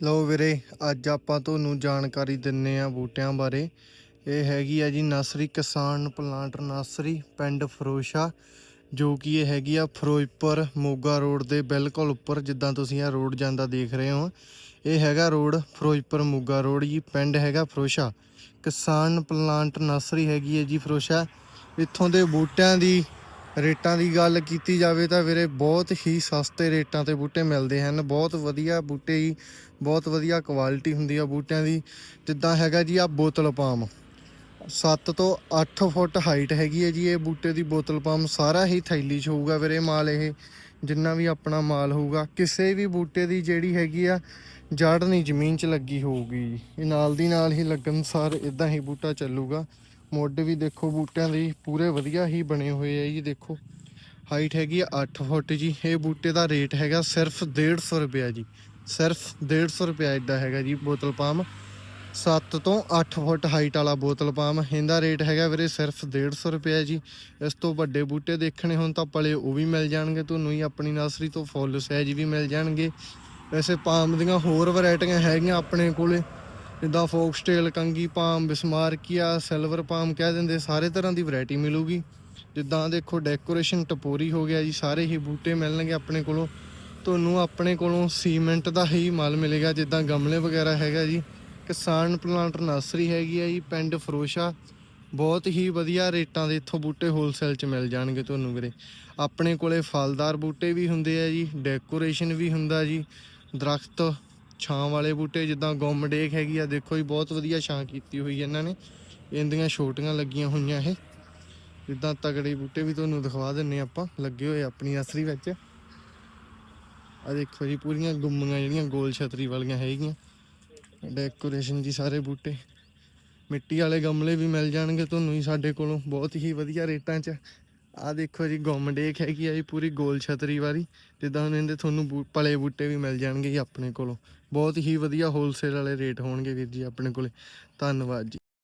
ਲਓ ਵੀਰੇ, ਅੱਜ ਆਪਾਂ ਤੁਹਾਨੂੰ ਜਾਣਕਾਰੀ ਦਿੰਨੇ ਆ ਬੂਟਿਆਂ ਬਾਰੇ। ਇਹ ਹੈਗੀ ਆ ਜੀ ਨਰਸਰੀ ਕਿਸਾਨ ਪਲਾਂਟ ਨਰਸਰੀ ਪਿੰਡ ਫਰੋਸ਼ਾ, ਜੋ ਕਿ ਇਹ ਹੈਗੀ ਆ ਫਿਰੋਜ਼ਪੁਰ ਮੋਗਾ ਰੋਡ ਦੇ ਬਿਲਕੁਲ ਉੱਪਰ, ਜਿੱਦਾਂ ਤੁਸੀਂ ਇਹ ਰੋਡ ਜਾਂਦਾ ਦੇਖ ਰਹੇ ਹੋ। ਇਹ ਹੈਗਾ ਰੋਡ ਫਿਰੋਜ਼ਪੁਰ ਮੋਗਾ ਰੋਡ, ਜੀ ਪਿੰਡ ਹੈਗਾ ਫਰੋਸ਼ਾ। ਕਿਸਾਨ ਪਲਾਂਟ ਨਰਸਰੀ ਹੈਗੀ ਹੈ ਜੀ ਫਰੋਸ਼ਾ। ਇੱਥੋਂ ਦੇ ਬੂਟਿਆਂ ਦੀ ਰੇਟਾਂ ਦੀ ਗੱਲ ਕੀਤੀ ਜਾਵੇ ਤਾਂ ਵੀਰੇ ਬਹੁਤ ਹੀ ਸਸਤੇ ਰੇਟਾਂ ਤੇ ਬੂਟੇ ਮਿਲਦੇ ਹਨ। ਬਹੁਤ ਵਧੀਆ ਬੂਟੇ ਹੀ ਬਹੁਤ ਵਧੀਆ ਕੁਆਲਿਟੀ ਹੁੰਦੀ ਆ ਬੂਟਿਆਂ ਦੀ। ਜਿੱਦਾਂ ਹੈਗਾ ਜੀ ਆ ਬੋਤਲ ਪਾਮ 7 ਤੋਂ 8 ਫੁੱਟ ਹਾਈਟ ਹੈਗੀ ਹੈ ਜੀ ਇਹ ਬੂਟੇ ਦੀ ਬੋਤਲ ਪਾਮ ਸਾਰਾ ਹੀ ਥੈਲੀ 'ਚ ਹੋਊਗਾ ਵੀਰੇ ਮਾਲ ਇਹ, ਜਿੰਨਾ ਵੀ ਆਪਣਾ ਮਾਲ ਹੋਊਗਾ। ਕਿਸੇ ਵੀ ਬੂਟੇ ਦੀ ਜਿਹੜੀ ਹੈਗੀ ਆ ਜੜ ਨਹੀਂ ਜ਼ਮੀਨ 'ਚ ਲੱਗੀ ਹੋਊਗੀ। ਜੀ ਇਹ ਨਾਲ ਦੀ ਨਾਲ ਹੀ ਲੱਗਣ ਸਾਰ ਇਦਾਂ ਹੀ ਬੂਟਾ ਚੱਲੂਗਾ। ਮੁੱਢ ਵੀ ਦੇਖੋ ਬੂਟਿਆਂ ਦੀ ਪੂਰੇ ਵਧੀਆ ਹੀ ਬਣੇ ਹੋਏ ਆ ਜੀ ਦੇਖੋ। ਹਾਈਟ ਹੈਗੀ ਆ 8 ਫੁੱਟ ਜੀ। ਇਹ ਬੂਟੇ ਦਾ ਰੇਟ ਹੈਗਾ ਸਿਰਫ 150 ਰੁਪਿਆ ਜੀ। ਸਿਰਫ 150 ਰੁਪਿਆ ਇਦਾਂ ਹੈਗਾ ਜੀ ਬੋਤਲ ਪਾਮ। 7 ਤੋਂ 8 ਫੁੱਟ ਹਾਈਟ ਵਾਲਾ ਬੋਤਲ ਪਾਮ। ਇਹਦਾ ਰੇਟ ਹੈਗਾ ਵੀਰੇ ਸਿਰਫ 150 ਰੁਪਿਆ ਜੀ। ਇਸ ਤੋਂ ਵੱਡੇ ਬੂਟੇ ਦੇਖਣੇ ਹੋਣ ਤਾਂ ਪਲੇ ਉਹ ਵੀ ਮਿਲ ਜਾਣਗੇ। ਤੁਹਾਨੂੰ ਹੀ ਆਪਣੀ ਨਰਸਰੀ ਤੋਂ ਫੁੱਲ ਸਹਿਜ ਵੀ ਮਿਲ ਜਾਣਗੇ। ਵੈਸੇ ਪਾਮ ਦੀਆਂ ਹੋਰ ਵੈਰਾਈਟੀਆਂ ਹੈਗੀਆਂ ਆਪਣੇ ਕੋਲੇ। ਜਿੱਦਾਂ ਫੋਕਸਟੇਲ ਕੰਗੀ ਪਾਮ ਬਿਸਮਾਰਕੀਆ ਸਿਲਵਰ ਪਾਮ ਕਹਿ ਦਿੰਦੇ, ਸਾਰੇ ਤਰ੍ਹਾਂ ਦੀ ਵੈਰਾਈਟੀ ਮਿਲੂਗੀ। ਜਿੱਦਾਂ ਦੇਖੋ ਡੈਕੋਰੇਸ਼ਨ ਟਪੋਰੀ ਹੋ ਗਿਆ ਜੀ, ਸਾਰੇ ਹੀ ਬੂਟੇ ਮਿਲਣਗੇ ਆਪਣੇ ਕੋਲੋਂ। ਤੁਹਾਨੂੰ ਆਪਣੇ ਕੋਲੋਂ ਸੀਮੈਂਟ ਦਾ ਹੀ ਮਾਲ ਮਿਲੇਗਾ, ਜਿੱਦਾਂ ਗਮਲੇ ਵਗੈਰਾ ਹੈਗਾ ਜੀ। ਕਿਸਾਨ ਪਲਾਂਟ ਨਰਸਰੀ ਹੈਗੀ ਆ ਜੀ, ਪਿੰਡ ਫਰੋਸ਼ਾ। ਬਹੁਤ ਹੀ ਵਧੀਆ ਰੇਟਾਂ ਦੇ ਇੱਥੋਂ ਬੂਟੇ ਹੋਲਸੇਲ 'ਚ ਮਿਲ ਜਾਣਗੇ ਤੁਹਾਨੂੰ ਵੀਰੇ। ਆਪਣੇ ਕੋਲੇ ਫਲਦਾਰ ਬੂਟੇ ਵੀ ਹੁੰਦੇ ਆ ਜੀ ਡੈਕੋਰੇਸ਼ਨ ਵੀ ਹੁੰਦਾ ਜੀ, ਦਰਖਤ ਛਾਂ ਵਾਲੇ ਬੂਟੇ, ਜਿੱਦਾਂ ਗੁੰਮ ਡੇਕ ਹੈਗੀ ਆ, ਦੇਖੋ ਜੀ, ਬਹੁਤ ਵਧੀਆ ਛਾਂ ਕੀਤੀ ਹੋਈ ਇਹਨਾਂ ਨੇ। ਇਹਦੀਆਂ ਛੋਟੀਆਂ ਲੱਗੀਆਂ ਹੋਈਆਂ ਇਹ। ਜਿੱਦਾਂ ਤਗੜੇ ਬੂਟੇ ਵੀ ਤੁਹਾਨੂੰ ਦਿਖਵਾ ਦਿੰਨੇ ਆਪਾਂ, ਲੱਗੇ ਹੋਏ ਆਪਣੀ ਨਰਸਰੀ ਵਿੱਚ। ਆ ਦੇਖੋ ਜੀ, ਪੂਰੀਆਂ ਗੁੰਮੀਆਂ ਜਿਹੜੀਆਂ ਗੋਲ ਛਤਰੀ ਵਾਲੀਆਂ ਹੈਗੀਆਂ। ਡੈਕੋਰੇਸ਼ਨ ਜੀ ਸਾਰੇ ਬੂਟੇ। ਮਿੱਟੀ ਵਾਲੇ ਗਮਲੇ ਵੀ ਮਿਲ ਜਾਣਗੇ ਤੁਹਾਨੂੰ ਹੀ ਸਾਡੇ ਕੋਲੋਂ, ਬਹੁਤ ਹੀ ਵਧੀਆ ਰੇਟਾਂ 'ਚ। ਆ ਦੇਖੋ ਜੀ, ਗੁੰਮ ਡੇਕ ਹੈਗੀ ਆ ਜੀ ਪੂਰੀ ਗੋਲ ਛਤਰੀ ਵਾਲੀ। ਜਿੱਦਾਂ ਹੁਣ ਇਹਦੇ ਤੁਹਾਨੂੰ ਬੂ- ਪਲੇ ਬੂਟੇ ਵੀ ਮਿਲ ਜਾਣਗੇ ਜੀ ਆਪਣੇ ਕੋਲੋਂ। ਬਹੁਤ ਹੀ ਵਧੀਆ ਹੋਲਸੇਲ ਵਾਲੇ ਰੇਟ ਹੋਣਗੇ ਵੀਰ ਜੀ ਆਪਣੇ ਕੋਲੇ। ਧੰਨਵਾਦ ਜੀ।